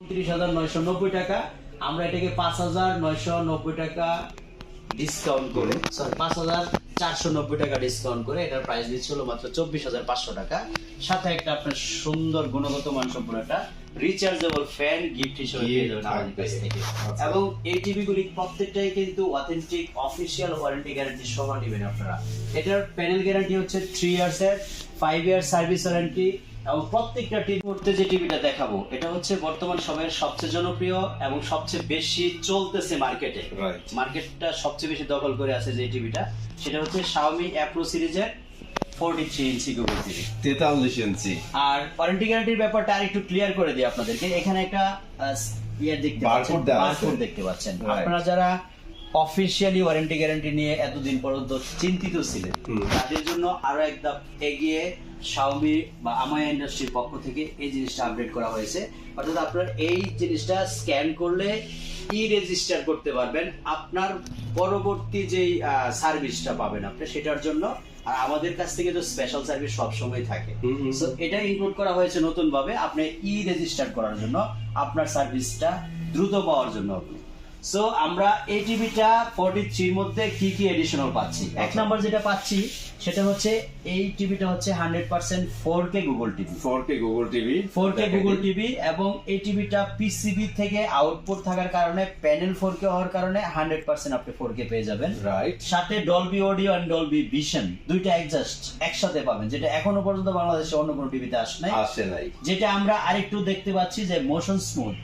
উনত্রিশ হাজার নয়শো নব্বই টাকা। আমরা এটাকে পাঁচ হাজার নয়শো নব্বই টাকা ডিসকাউন্ট করে সরি পাঁচ হাজার চারশো নব্বই টাকা ডিসকাউন্ট করে এটার প্রাইস দিচ্ছিল মাত্র চব্বিশ হাজার পাঁচশো টাকা। সাথে একটা আপনার সুন্দর গুণগত মান সম্পন্ন একটা রিচার্জেবল ফ্যান গিফট হিসেবে পেয়ে যাবেন আমাদের কাছ থেকে। আচ্ছা। এবং এই টিভি গুলি প্রত্যেকটাই কিন্তু অথেন্টিক অফিসিয়াল ওয়ারেন্টি গ্যারান্টি সহ নেবেন আপনারা। এটার প্যানেল গ্যারান্টি হচ্ছে থ্রি ইয়ার্স এর ফাইভ ইয়ার সার্ভিস ওয়ারেন্টি এবং প্রত্যেকটা টিভি করতে যে টিভিটা দেখাবো এটা হচ্ছে বর্তমান সময়ের সবচেয়ে জনপ্রিয় এবং সবচেয়ে বেশি চলতেছে মার্কেটে মার্কেটটা সবচেয়ে বেশি দখল করে আছে যে টিভিটা সেটা হচ্ছে Xiaomi অ্যাপ্রো সিরিজের forty three inch Google TV তেতাল্লিশ ইঞ্চি আর ওয়ারেন্টি গ্যারান্টির ব্যাপারটা আর একটু ক্লিয়ার করে দিই আপনাদেরকে। এখানে একটা ইয়ে দেখতে পাচ্ছেন বারকোড দেখতে পাচ্ছেন। আপনারা যারা অফিসিয়ালি ওয়ারেন্টি গ্যারান্টি নিয়ে এতদিন পর্যন্ত চিন্তিত ছিলেন। তাদের জন্য আরও এক ধাপ এগিয়ে Xiaomi বা আমায়া ইন্ডাস্ট্রির পক্ষ থেকে এই জিনিসটা আপডেট করা হয়েছে। অর্থাৎ আপনার এই জিনিসটা স্ক্যান করলে ই রেজিস্টার করতে পারবেন। আপনার পরবর্তী যেই সার্ভিসটা পাবেন আপনি সেটার জন্য। আর আমাদের কাছ থেকে তো স্পেশাল সার্ভিস সবসময় থাকে। সো এটা ইনক্লুড করা হয়েছে নতুন ভাবে আপনি ই রেজিস্টার করার জন্য আপনার সার্ভিসটা দ্রুত পাওয়ার জন্য। সো আমরা এই টিভিটা ফোরটি থ্রির মধ্যে কি কি এডিশনাল পাচ্ছি? এক আচ্ছা। নাম্বার যেটা পাচ্ছি সেটা হচ্ছে এই টিভিটা হচ্ছে hundred percent four K Google TV four K Google TV four K Google TV এবং এই টিভিটা পিসিবি থেকে আউটপুট থাকার কারণে প্যানেল ফোর কে হওয়ার কারণে হান্ড্রেড পার্সেন্ট আপনি ফোর কে পেয়ে যাবেন। রাইট সাথে Dolby audio and Dolby vision দুইটা অ্যাডজাস্ট একসাথে পাবেন যেটা এখনও পর্যন্ত বাংলাদেশে অন্য কোনো টিভিতে আসে নাই। আসে নাই। যেটা আমরা আরেকটু দেখতে পাচ্ছি যে motion smooth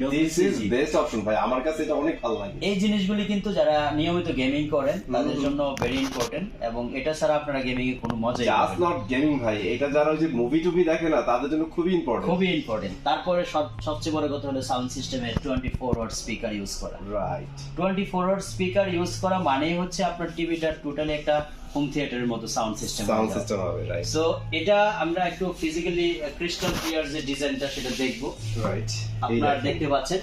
this is best option ভাই। আমার কাছে এটা অনেক ভালো লাগে। এই জিনিসগুলি কিন্তু যারা নিয়মিত গেমিং করেন তাদের জন্য ভেরি ইম্পর্টেন্ট এবং এটা ছাড়া আপনারা গেমিং এ কোনো মজাই জাস্ট নট গেমিং ভাই। এটা যারা ওই যে মুভি টুভি দেখে না তাদের জন্য খুবই ইম্পর্টেন্ট খুবই ইম্পর্টেন্ট তারপরে সব সবচেয়ে বড় কথা হলো সাউন্ড সিস্টেমে twenty four watt speaker use করা। Right twenty four watt speaker use করা মানেই হচ্ছে আপনার টিভিটা টোটালি একটা হোম থিয়েটারের মতো সাউন্ড সিস্টেম সাউন্ড সিস্টেম হবে রাইট সো এটা আমরা একটু ফিজিক্যালি ক্রিস্টাল ক্লিয়ার যে ডিজাইনটা সেটা দেখব। রাইট আপনারা দেখতে পাচ্ছেন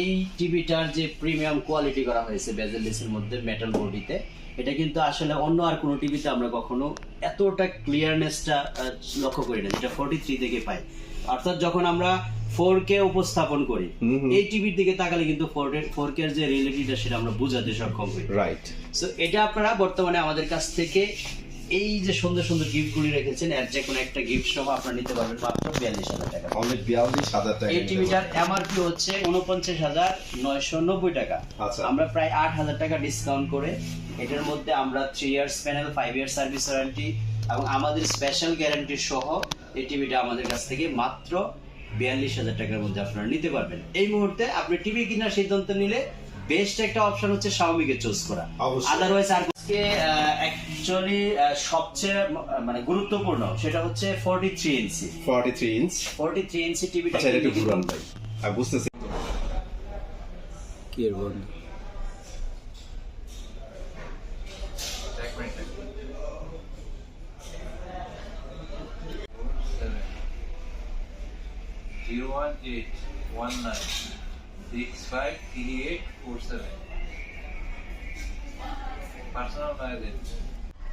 এই টিভিটার যে প্রিমিয়াম কোয়ালিটি করা হয়েছে বেজেলিসের মধ্যে মেটাল বডিতে এটা কিন্তু আসলে অন্য আর কোনো টিভিতে আমরা কখনো এতটা ক্লিয়ারনেসটা লক্ষ্য করি না যেটা ফোর্টি থ্রি থেকে পাই। অর্থাৎ যখন আমরা ফোর কে উপস্থাপন করি। এই টিভির দিকে তাকালে কিন্তু ফোর কে যে রিয়েলিটিটা সেটা আমরা বোঝাতে সক্ষম হই। রাইট সো এটা আপনারা বর্তমানে আমাদের কাছ থেকে এই যে সুন্দর সুন্দর গিফটগুলি রেখেছেন এর যে কোনো একটা গিফট সহ আপনারা নিতে পারবেন মাত্র বিয়াল্লিশ হাজার টাকা। বিয়াল্লিশ হাজার টাকা এই টিভিটার এমআরপি হচ্ছে উনপঞ্চাশ হাজার নয়শো নব্বই টাকা। আচ্ছা। আমরা প্রায় আট হাজার টাকা ডিসকাউন্ট করে এটার মধ্যে আমরা three years panel five year service warranty এবং আমাদের স্পেশাল গ্যারান্টি সহ এই টিভিটা আমাদের কাছ থেকে মাত্র বিয়াল্লিশ হাজার টাকার মধ্যে আপনারা নিতে পারবেন। এই মুহূর্তে আপনি টিভি কেনার সিদ্ধান্ত নিলে বেস্ট একটা অপশন হচ্ছে শাওমিকে চুজ করা। আদারওয়াইজ আর আজকে অ্যাকচুয়ালি সবচেয়ে মানে গুরুত্বপূর্ণ সেটা হচ্ছে forty three inch 43 inch forty three inch টিভিটা আচ্ছা এটা একটু ঘুরান ভাই। আর বুঝতেছি। কি এর বন্ধু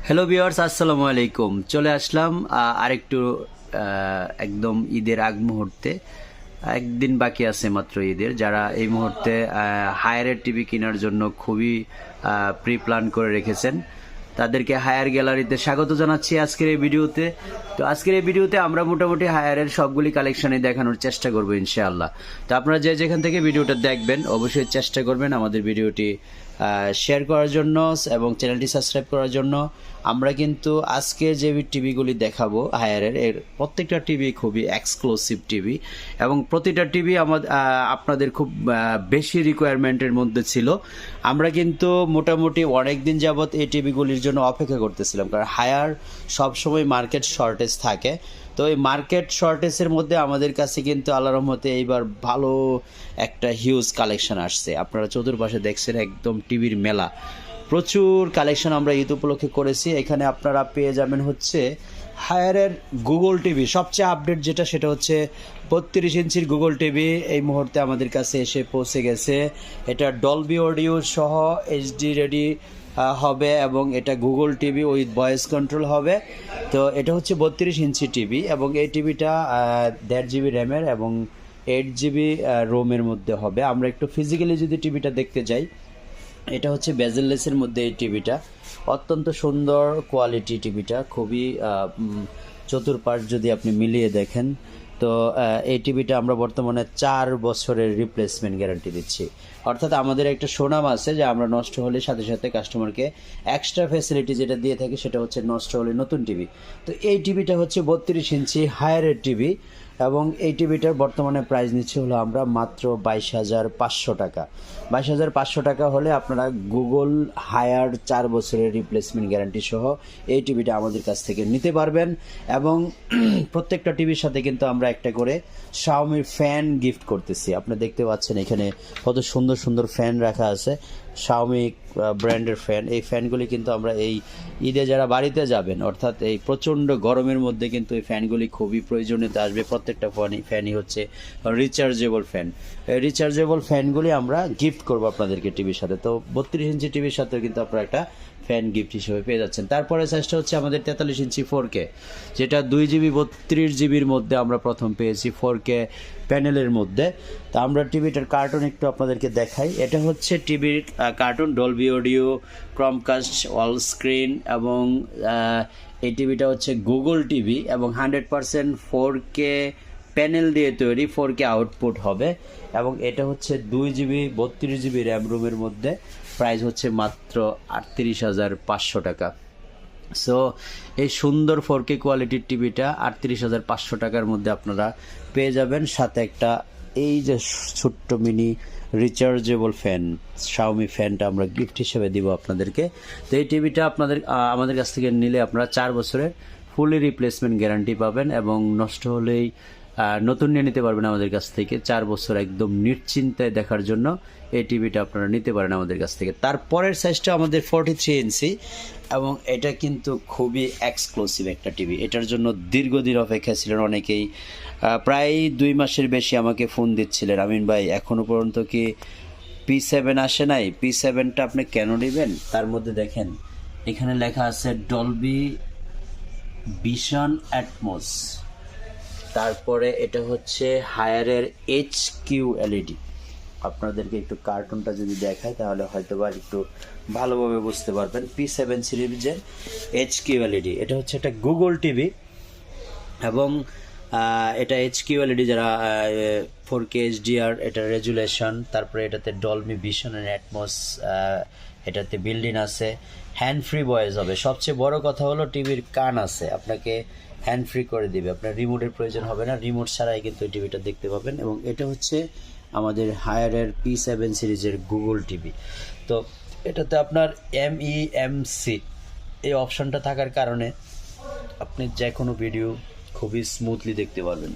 হ্যালো ভিউয়ার্স আসসালামু আলাইকুম চলে আসলাম আরেকটু একদম ঈদের আগ মুহূর্তে। একদিন বাকি আছে মাত্র ঈদের। যারা এই মুহূর্তে হায়ারের টিভি কেনার জন্য খুবই প্রি প্ল্যান করে রেখেছেন তাদেরকে হায়ার গ্যালারিতে স্বাগত জানাচ্ছি আজকের এই ভিডিওতে। তো আজকের এই ভিডিওতে আমরা মোটামুটি হায়ারের সবগুলি কালেকশনই দেখানোর চেষ্টা করব ইনশাআল্লাহ। তো আপনারা যে যেখান থেকে ভিডিওটা দেখবেন, অবশ্যই চেষ্টা করবেন আমাদের ভিডিওটি শেয়ার করার জন্য এবং চ্যানেলটি সাবস্ক্রাইব করার জন্য। আমরা কিন্তু আজকে যে টিভিগুলি দেখাবো হায়ারের, এর প্রত্যেকটা টিভি খুবই এক্সক্লুসিভ টিভি এবং প্রতিটা টিভি আমাদের আপনাদের খুব বেশি রিকোয়ারমেন্টের মধ্যে ছিল। আমরা কিন্তু মোটামুটি অনেক দিন যাবৎ এই টিভিগুলির জন্য অপেক্ষা করতেছিলাম কারণ হায়ার সবসময় মার্কেট শর্টেজ থাকে। তো এই মার্কেট শর্টেজের মধ্যে আমাদের কাছে কিন্তু আল্লাহ রহমতে এইবার ভালো একটা হিউজ কালেকশন আসছে। আপনারা চতুর্পাশে দেখছেন একদম টিভির মেলা। প্রচুর কালেকশন আমরা ঈদ উপলক্ষে করেছি। এখানে আপনারা পেয়ে যাবেন হচ্ছে হায়ারের গুগল টিভি সবচেয়ে আপডেট যেটা, সেটা হচ্ছে বত্রিশ ইঞ্চির গুগল টিভি এই মুহূর্তে আমাদের কাছে এসে পৌঁছে গেছে। এটা ডলবি অডিও সহ এইচডি রেডি হবে এবং এটা Google TV with voice control হবে। তো এটা হচ্ছে বত্রিশ ইঞ্চি টিভি এবং এই টিভিটা দেড় জিবি র্যামের এবং এইট জিবি রোমের মধ্যে হবে। আমরা একটু ফিজিক্যালি যদি টিভিটা দেখতে যাই এটা হচ্ছে বেজেললেসের মধ্যে এই টিভিটা। অত্যন্ত সুন্দর কোয়ালিটি টিভিটা, খুবই চতুর্পাশ যদি আপনি মিলিয়ে দেখেন, তো এই টিভিটা আমরা বর্তমানে চার বছরের রিপ্লেসমেন্ট গ্যারান্টি দিচ্ছি। অর্থাৎ আমাদের একটা সুনাম আছে যে আমরা নষ্ট হলে সাথে সাথে কাস্টমারকে এক্সট্রা ফ্যাসিলিটি যেটা দিয়ে থাকি সেটা হচ্ছে নষ্ট হলে নতুন টিভি। তো এই টিভিটা হচ্ছে বত্রিশ ইঞ্চি হায়ারের টিভি এবং এই টিভিটার বর্তমানে প্রাইস নিচ্ছে হলো আমরা মাত্র বাইশ হাজার পাঁচশো টাকা। বাইশ হাজার পাঁচশো টাকা হলে আপনারা গুগল হায়ার চার বছরের রিপ্লেসমেন্ট গ্যারান্টি সহ এই টিভিটা আমাদের কাছ থেকে নিতে পারবেন এবং প্রত্যেকটা টিভির সাথে কিন্তু আমরা একটা করে শাওমির ফ্যান গিফট করতেছি। আপনি দেখতে পাচ্ছেন এখানে কত সুন্দর সুন্দর ফ্যান রাখা আছে। শাওমি ব্র্যান্ডের ফ্যান এই ফ্যানগুলি কিন্তু আমরা এই ঈদে যারা বাড়িতে যাবেন, অর্থাৎ এই প্রচণ্ড গরমের মধ্যে কিন্তু এই ফ্যানগুলি খুবই প্রয়োজনীয়তা আসবে। প্রত্যেকটা ফ্যানই ফ্যানই হচ্ছে রিচার্জেবল ফ্যান এই রিচার্জেবল ফ্যানগুলি আমরা গিফট করব আপনাদেরকে টিভির সাথে। তো বত্রিশ ইঞ্চি টিভির সাথেও কিন্তু আপনারা একটা ফ্যান গিফট হিসেবে পেয়ে যাচ্ছেন। তারপরে সাইজটা হচ্ছে আমাদের তেতাল্লিশ ইঞ্চি ফোর কে যেটা দুই জিবি বত্রিশ জিবির মধ্যে আমরা প্রথম পেয়েছি ফোর কে প্যানেলের মধ্যে। তা আমরা টিভিটার কার্টুন একটু আপনাদেরকে দেখাই। এটা হচ্ছে টিভির cartoon Dolby audio Chromecast all screen এবং এই টিভিটা হচ্ছে গুগল টিভি এবং hundred percent four K panel দিয়ে তৈরি ফোর কে আউটপুট হবে। এবং এটা হচ্ছে দুই জিবি বত্রিশ জিবি র্যাম রুমের মধ্যে। প্রাইস হচ্ছে মাত্র আটত্রিশ হাজার পাঁচশো টাকা। সো এই সুন্দর ফোর কে কোয়ালিটির টিভিটা আটত্রিশ হাজার পাঁচশো টাকার মধ্যে আপনারা পেয়ে যাবেন। সাথে একটা এই যে ছোট্ট মিনি রিচার্জেবল ফ্যান শাওমি ফ্যানটা আমরা গিফট হিসেবে দিব আপনাদেরকে। তো এই টিভিটা আপনাদের আমাদের কাছ থেকে নিলে আপনারা চার বছরের ফুলি রিপ্লেসমেন্ট গ্যারান্টি পাবেন এবং নষ্ট হলেই নতুন নিয়ে নিতে পারবেন আমাদের কাছ থেকে চার বছর একদম নিশ্চিন্তায় দেখার জন্য এই টিভিটা আপনারা নিতে পারেন আমাদের কাছ থেকে। তারপরের সাইজটা আমাদের ফোরটি থ্রি ইঞ্চি এবং এটা কিন্তু খুবই এক্সক্লুসিভ একটা টিভি এটার জন্য দীর্ঘদিন অপেক্ষা ছিলেন অনেকেই। প্রায় দুই মাসের বেশি আমাকে ফোন দিচ্ছিলেন। আমিন ভাই এখনও পর্যন্ত কি পি সেভেন আসে নাই? পি সেভেনটা আপনি কেন নেবেন? তার মধ্যে দেখেন, এখানে লেখা আছে ডলবি ভিশন অ্যাটমোস তারপরে এটা হচ্ছে হায়ারের এইচ কিউ এলইডি আপনাদেরকে একটু কার্টুনটা যদি দেখায় তাহলে হয়তো বা একটু ভালোভাবে বুঝতে পারবেন। পি সেভেন সিরিজের এইচ কিউ এলইডি এটা হচ্ছে একটা গুগল টিভি এবং এটা এইচ কিউ এলইডি যারা ফোর কে এইচ এইচডিআর এটা রেজুলেশন তারপরে এটাতে ডলমি ভিশন অ্যান্ড অ্যাটমস এটাতে বিল্ডিং আছে। হ্যান্ড ফ্রি ভয়েস হবে। সবচেয়ে বড় কথা হলো টিভির কান আছে। আপনাকে হ্যান্ড ফ্রি করে দেবে। আপনার রিমোটের প্রয়োজন হবে না। রিমোট ছাড়াই কিন্তু এই টিভিটা দেখতে পাবেন এবং এটা হচ্ছে আমাদের হায়ারের পি সেভেন সিরিজের গুগল টিভি তো এটাতে আপনার এম ই এম সি এই অপশনটা থাকার কারণে আপনি যে কোনো ভিডিও খুবই স্মুথলি দেখতে পারবেন।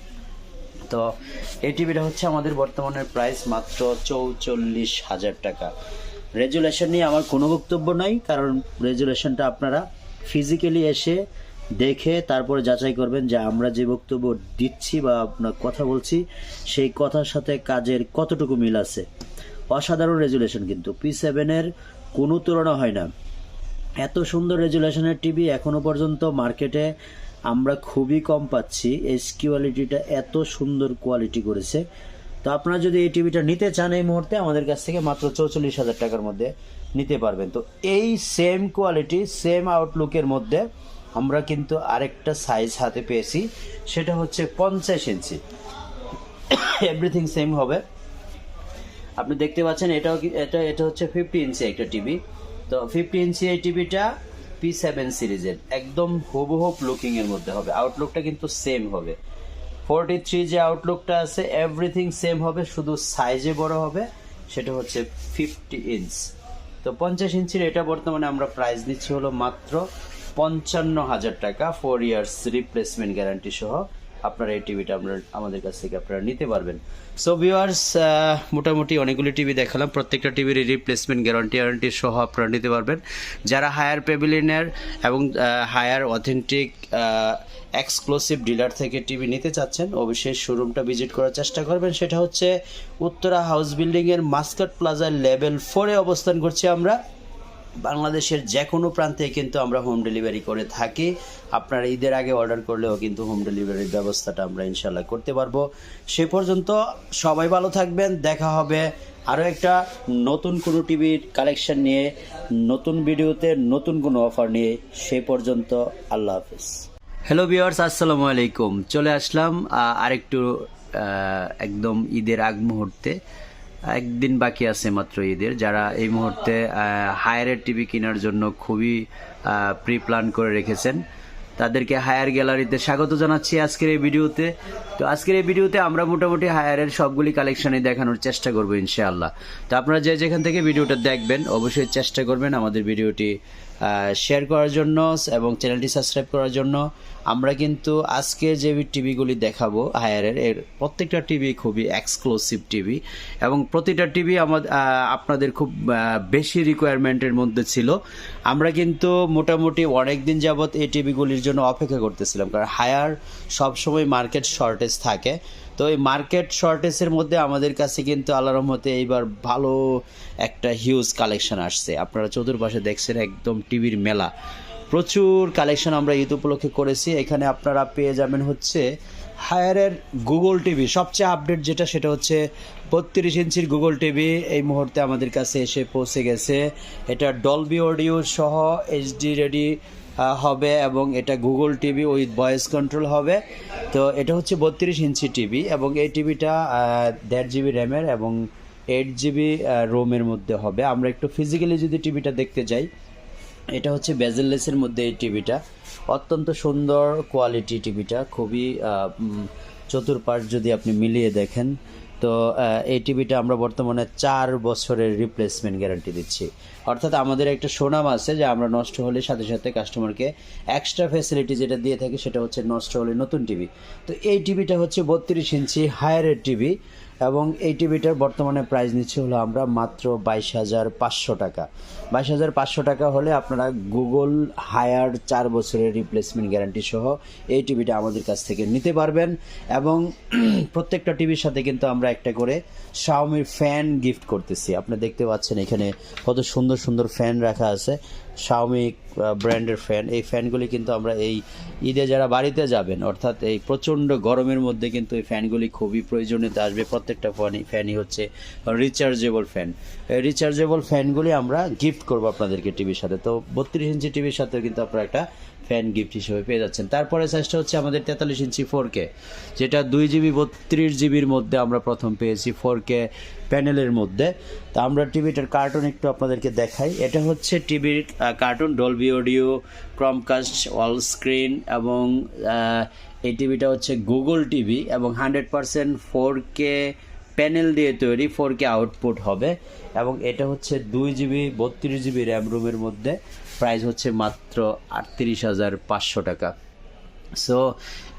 তো এই টিভিটা হচ্ছে আমাদের বর্তমানের প্রাইস মাত্র চৌচল্লিশ হাজার টাকা। রেজুলেশন নিয়ে আমার কোনো বক্তব্য নাই, কারণ রেজুলেশনটা আপনারা ফিজিক্যালি এসে দেখে তারপরে যাচাই করবেন যে আমরা যে বক্তব্য দিচ্ছি বা আপনার কথা বলছি, সেই কথার সাথে কাজের কতটুকু মিল আছে। অসাধারণ রেজুলেশন কিন্তু। পি সেভেনের কোনো তুলনা হয় না। এত সুন্দর রেজুলেশনের টিভি এখনও পর্যন্ত মার্কেটে আমরা খুবই কম পাচ্ছি। এস কোয়ালিটিটা এত সুন্দর কোয়ালিটি করেছে। তো আপনারা যদি এই টিভিটা নিতে চান এই মুহূর্তে, আমাদের কাছ থেকে মাত্র চৌচল্লিশ হাজার টাকার মধ্যে নিতে পারবেন। তো এই সেম কোয়ালিটি সেম আউটলুকের মধ্যে আমরা কিন্তু আরেকটা সাইজ হাতে পেয়েছি, সেটা হচ্ছে পঞ্চাশ ইঞ্চি এভরিথিং সেম হবে। আপনি দেখতে পাচ্ছেন, এটাও এটা এটা হচ্ছে ফিফটি ইঞ্চি একটা টিভি তো ফিফটি ইঞ্চি এই টিভিটা পি সেভেন সিরিজের, একদম হুবহুব লুকিং এর মধ্যে হবে। আউটলুকটা কিন্তু সেম হবে। ফোরটি থ্রি যে আউটলুকটা আছে এভরিথিং সেম হবে, শুধু সাইজে বড় হবে, সেটা হচ্ছে ফিফটি ইঞ্চ তো পঞ্চাশ ইঞ্চির এটা বর্তমানে আমরা প্রাইস দিচ্ছি হলো মাত্র পঞ্চান্ন হাজার টাকা ফোর ইয়ার্স রিপ্লেসমেন্ট গ্যারান্টি সহ আপনারা এই টিভিটা আপনার আমাদের কাছ থেকে আপনারা নিতে পারবেন। সো ভিউয়ার্স মোটামুটি অনেকগুলি টিভি দেখালাম, প্রত্যেকটা টিভির রিপ্লেসমেন্ট গ্যারান্টি ওয়ারেন্টি সহ আপনারা নিতে পারবেন। যারা হায়ার পেভিলিয়নের এবং হায়ার অথেন্টিক এক্সক্লুসিভ ডিলার থেকে টিভি নিতে চাচ্ছেন, অবশ্যই শোরুমটা ভিজিট করার চেষ্টা করবেন। সেটা হচ্ছে উত্তরা হাউস বিল্ডিংয়ের মাস্কাট প্লাজার লেভেল ফোরে অবস্থান করছি আমরা। বাংলাদেশের যে কোনো প্রান্তে কিন্তু আমরা হোম ডেলিভারি করে থাকি। আপনারা ঈদের আগে অর্ডার করলেও কিন্তু হোম ডেলিভারির ব্যবস্থাটা আমরা ইনশাল্লাহ করতে পারব। সে পর্যন্ত সবাই ভালো থাকবেন। দেখা হবে আরও একটা নতুন কোনো টিভির কালেকশন নিয়ে, নতুন ভিডিওতে নতুন কোনো অফার নিয়ে। সে পর্যন্ত আল্লাহ হাফিজ। হ্যালো ভিওয়ার্স আসসালামু আলাইকুম। চলে আসলাম আরেকটু একদম ঈদের আগ মুহূর্তে। একদিন বাকি আছে মাত্র ঈদের। যারা এই মুহূর্তে হায়ারের টিভি কেনার জন্য খুবই প্রি প্ল্যান করে রেখেছেন, তাদেরকে হায়ার গ্যালারিতে স্বাগত জানাচ্ছি আজকের এই ভিডিওতে। তো আজকের এই ভিডিওতে আমরা মোটামুটি হায়ারের সবগুলি কালেকশনে দেখানোর চেষ্টা করব ইনশাআল্লাহ। তো আপনারা যে যেখান থেকে ভিডিওটা দেখবেন, অবশ্যই চেষ্টা করবেন আমাদের ভিডিওটি শেয়ার করার জন্য এবং চ্যানেলটি সাবস্ক্রাইব করার জন্য। আমরা কিন্তু আজকে যে টিভিগুলি দেখাবো হায়ারের, এর প্রত্যেকটা টিভি খুবই এক্সক্লুসিভ টিভি এবং প্রতিটা টিভি আমাদের আপনাদের খুব বেশি রিকোয়ারমেন্টের মধ্যে ছিল। আমরা কিন্তু মোটামুটি অনেক দিন যাবৎ এই টিভিগুলির জন্য অপেক্ষা করতেছিলাম, কারণ হায়ার সবসময় মার্কেট শর্টেজ থাকে। তো এই মার্কেট শর্টেজের মধ্যে আমাদের কাছে কিন্তু আল্লাহ রহমতে এইবার ভালো একটা হিউজ কালেকশন আসছে। আপনারা চতুর্পাশে দেখছেন একদম টিভির মেলা। প্রচুর কালেকশন আমরা ঈদ উপলক্ষে করেছি। এখানে আপনারা পেয়ে যাবেন হচ্ছে হায়ারের গুগল টিভি সবচেয়ে আপডেট যেটা সেটা হচ্ছে বত্রিশ ইঞ্চির গুগল টিভি এই মুহূর্তে আমাদের কাছে এসে পৌঁছে গেছে। এটা ডলবি অডিও সহ এইচডি রেডি হবে এবং এটা Google TV with voice control হবে। তো এটা হচ্ছে বত্রিশ ইঞ্চি টিভি এবং এই টিভিটা দেড় জিবি র্যামের এবং এইট জিবি রোমের মধ্যে হবে। আমরা একটু ফিজিক্যালি যদি টিভিটা দেখতে যাই, এটা হচ্ছে বেজেললেসের মধ্যে এই টিভিটা অত্যন্ত সুন্দর কোয়ালিটি টিভিটা খুবই চতুর্পাশ যদি আপনি মিলিয়ে দেখেন তো এই টিভিটা আমরা বর্তমানে চার বছরের রিপ্লেসমেন্ট গ্যারান্টি দিচ্ছি। অর্থাৎ আমাদের একটা সুনাম আছে যে আমরা নষ্ট হলে সাথে সাথে কাস্টমারকে এক্সট্রা ফেসিলিটি যেটা দিয়ে থাকি সেটা হচ্ছে নষ্ট হলে নতুন টিভি তো এই টিভিটা হচ্ছে বত্রিশ ইঞ্চি হায়ারের টিভি এবং এই টিভিটার বর্তমানে প্রাইস নিচ্ছে হলো আমরা মাত্র বাইশ হাজার পাঁচশো টাকা। বাইশ হাজার পাঁচশো টাকা হলে আপনারা গুগল হায়ার চার বছরের রিপ্লেসমেন্ট গ্যারান্টি সহ এই টিভিটা আমাদের কাছ থেকে নিতে পারবেন এবং প্রত্যেকটা টিভির সাথে কিন্তু আমরা একটা করে শাওমির ফ্যান গিফট করতেছি। আপনি দেখতে পাচ্ছেন এখানে কত সুন্দর সুন্দর ফ্যান রাখা আছে। শাওমি ব্র্যান্ডের ফ্যান এই ফ্যানগুলি কিন্তু আমরা এই ঈদে যারা বাড়িতে যাবেন, অর্থাৎ এই প্রচণ্ড গরমের মধ্যে কিন্তু এই ফ্যানগুলি খুবই প্রয়োজনীয়তা আসবে। প্রত্যেকটা ফ্যানই ফ্যানই হচ্ছে রিচার্জেবল ফ্যান এই রিচার্জেবল ফ্যানগুলি আমরা গিফট করব আপনাদেরকে টিভির সাথে। তো বত্রিশ ইঞ্চি টিভির সাথে কিন্তু আপনারা একটা ফ্যান গিফট হিসেবে পেয়ে যাচ্ছেন। তারপরে সাইজটা হচ্ছে আমাদের তেতাল্লিশ ইঞ্চি ফোর কে যেটা দুই জিবি বত্রিশ জিবির মধ্যে আমরা প্রথম পেয়েছি ফোর কে প্যানেলের মধ্যে। তো আমরা টিভিটার কার্টুন একটু আপনাদেরকে দেখাই। এটা হচ্ছে টিভির cartoon Dolby audio Chromecast all screen এবং এই টিভিটা হচ্ছে গুগল টিভি এবং hundred percent four K panel দিয়ে তৈরি ফোর কে আউটপুট হবে এবং এটা হচ্ছে দুই জিবি বত্রিশ জিবি র্যাম রুমের মধ্যে। প্রাইস হচ্ছে মাত্র আটত্রিশ হাজার পাঁচশো টাকা। সো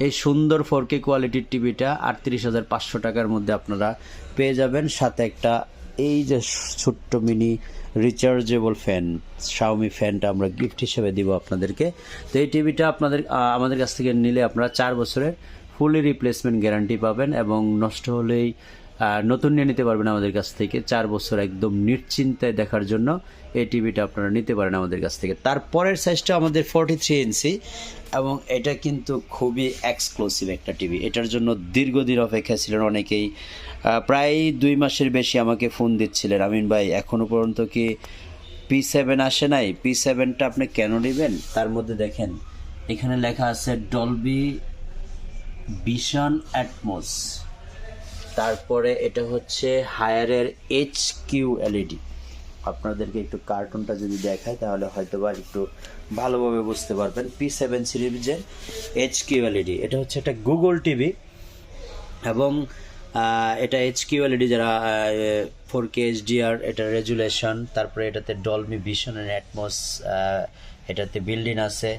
এই সুন্দর ফোর কে কোয়ালিটির টিভিটা আটত্রিশ হাজার পাঁচশো টাকার মধ্যে আপনারা পেয়ে যাবেন। সাথে একটা এই যে ছোট্ট মিনি রিচার্জেবল ফ্যান শাওমি ফ্যানটা আমরা গিফট হিসেবে দিব আপনাদেরকে। তো এই টিভিটা আপনাদের আমাদের কাছ থেকে নিলে আপনারা চার বছরের ফুলি রিপ্লেসমেন্ট গ্যারান্টি পাবেন এবং নষ্ট হলেই নতুন নিয়ে নিতে পারবেন আমাদের কাছ থেকে চার বছর একদম নিশ্চিন্তায় দেখার জন্য এই টিভিটা আপনারা নিতে পারেন আমাদের কাছ থেকে। তারপরের সাইজটা আমাদের ফর্টি থ্রি ইঞ্চি এবং এটা কিন্তু খুবই এক্সক্লুসিভ একটা টিভি। এটার জন্য দীর্ঘদিন অপেক্ষা ছিলেন অনেকেই। প্রায় দুই মাসের বেশি আমাকে ফোন দিচ্ছিলেন। আমিন ভাই এখনও পর্যন্ত কি পি সেভেন আসে নাই? পি সেভেনটা আপনি কেন নেবেন? তার মধ্যে দেখেন, এখানে লেখা আছে ডলবি ভিশন অ্যাটমোস তারপরে এটা হচ্ছে হায়ারের এইচ কিউ এলইডি আপনাদেরকে একটু কার্টুনটা যদি দেখায় তাহলে হয়তো বা একটু ভালোভাবে বুঝতে পারবেন। পি সেভেন সিরিজের এইচ কিউ এলইডি এটা হচ্ছে একটা গুগল টিভি এবং এটা এইচ কিউ এলইডি যারা ফোর কে এইচ এইচডিআর এটা রেজুলেশন তারপরে এটাতে ডলমি ভিশন অ্যান্ড অ্যাটমস এটাতে বিল্ডিং আছে।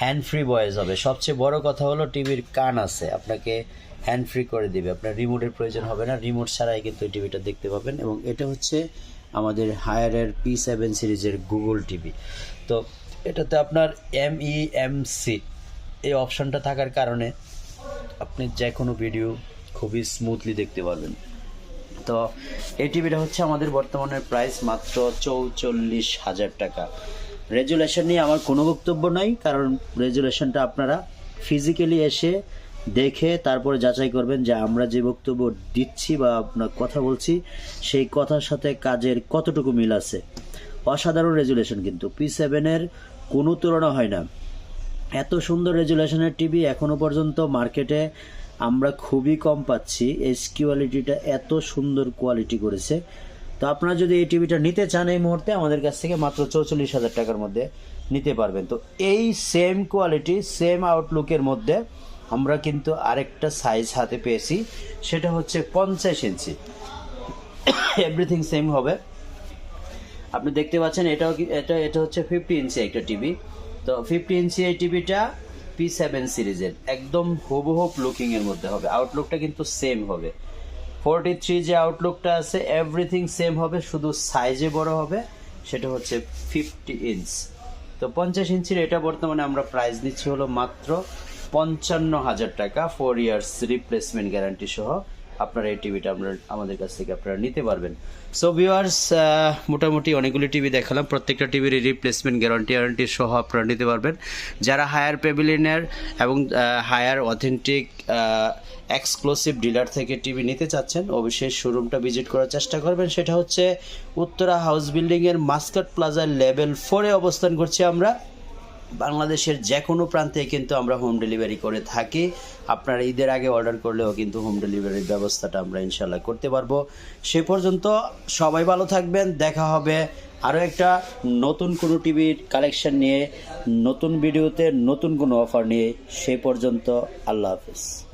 হ্যান্ড ফ্রি ভয়েস হবে। সবচেয়ে বড় কথা হলো টিভির কান আছে। আপনাকে হ্যান্ড ফ্রি করে দেবে। আপনার রিমোটের প্রয়োজন হবে না। রিমোট ছাড়াই কিন্তু এই টিভিটা দেখতে পাবেন এবং এটা হচ্ছে আমাদের হায়ারের পি সেভেন সিরিজের গুগল টিভি তো এটাতে আপনার এম ই এম সি এই অপশনটা থাকার কারণে আপনি যে কোনো ভিডিও খুবই স্মুথলি দেখতে পারবেন। তো এই টিভিটা হচ্ছে আমাদের বর্তমানের প্রাইস মাত্র চৌচল্লিশ হাজার টাকা। রেজুলেশন নিয়ে আমার কোনো বক্তব্য নাই, কারণ রেজুলেশনটা আপনারা ফিজিক্যালি এসে দেখে তারপরে যাচাই করবেন যে আমরা যে বক্তব্য দিচ্ছি বা আপনার কথা বলছি, সেই কথার সাথে কাজের কতটুকু মিল আছে। অসাধারণ রেজুলেশন কিন্তু। পি সেভেনের কোনো তুলনা হয় না। এত সুন্দর রেজুলেশনের টিভি এখনও পর্যন্ত মার্কেটে আমরা খুবই কম পাচ্ছি। এস কোয়ালিটিটা এত সুন্দর কোয়ালিটি করেছে। তো আপনারা যদি এই টিভিটা নিতে চান এই মুহূর্তে, আমাদের কাছ থেকে মাত্র চৌচল্লিশ হাজার টাকার মধ্যে নিতে পারবেন। তো এই সেম কোয়ালিটি সেম আউটলুকের মধ্যে আমরা কিন্তু আরেকটা সাইজ হাতে পেয়েছি, সেটা হচ্ছে পঞ্চাশ ইঞ্চি। এভরিথিং সেম হবে। আপনি দেখতে পাচ্ছেন, এটাও এটা এটা হচ্ছে ফিফটি ইঞ্চি একটা টিভি তো ফিফটি ইঞ্চি এই টিভিটা পি সেভেন সিরিজের, একদম হুবহুব লুকিং এর মধ্যে হবে। আউটলুকটা কিন্তু সেম হবে। ফোরটি থ্রি যে আউটলুকটা আছে এভরিথিং সেম হবে, শুধু সাইজে বড় হবে, সেটা হচ্ছে ফিফটি ইঞ্চ তো পঞ্চাশ ইঞ্চির এটা বর্তমানে আমরা প্রাইস দিচ্ছি হলো মাত্র পঞ্চান্ন হাজার টাকা ফোর ইয়ার্স রিপ্লেসমেন্ট গ্যারান্টি সহ আপনারা এই টিভিটা আপনার আমাদের কাছ থেকে আপনারা নিতে পারবেন। সো ভিউয়ার্স মোটামুটি অনেকগুলি টিভি দেখালাম, প্রত্যেকটা টিভির রিপ্লেসমেন্ট গ্যারান্টি ওয়ারেন্টি সহ আপনারা নিতে পারবেন। যারা হায়ার পেভিলিয়নের এবং হায়ার অথেন্টিক এক্সক্লুসিভ ডিলার থেকে টিভি নিতে চাচ্ছেন, অবশ্যই শোরুমটা ভিজিট করার চেষ্টা করবেন। সেটা হচ্ছে উত্তরা হাউস বিল্ডিংয়ের মাস্কাট প্লাজার লেভেল ফোরে অবস্থান করছি আমরা। বাংলাদেশের যে কোনো প্রান্তে কিন্তু আমরা হোম ডেলিভারি করে থাকি। আপনারা ঈদের আগে অর্ডার করলেও কিন্তু হোম ডেলিভারির ব্যবস্থাটা আমরা ইনশাল্লাহ করতে পারব। সে পর্যন্ত সবাই ভালো থাকবেন। দেখা হবে আরও একটা নতুন কোনো টিভির কালেকশন নিয়ে, নতুন ভিডিওতে নতুন কোনো অফার নিয়ে। সে পর্যন্ত আল্লাহ হাফিজ।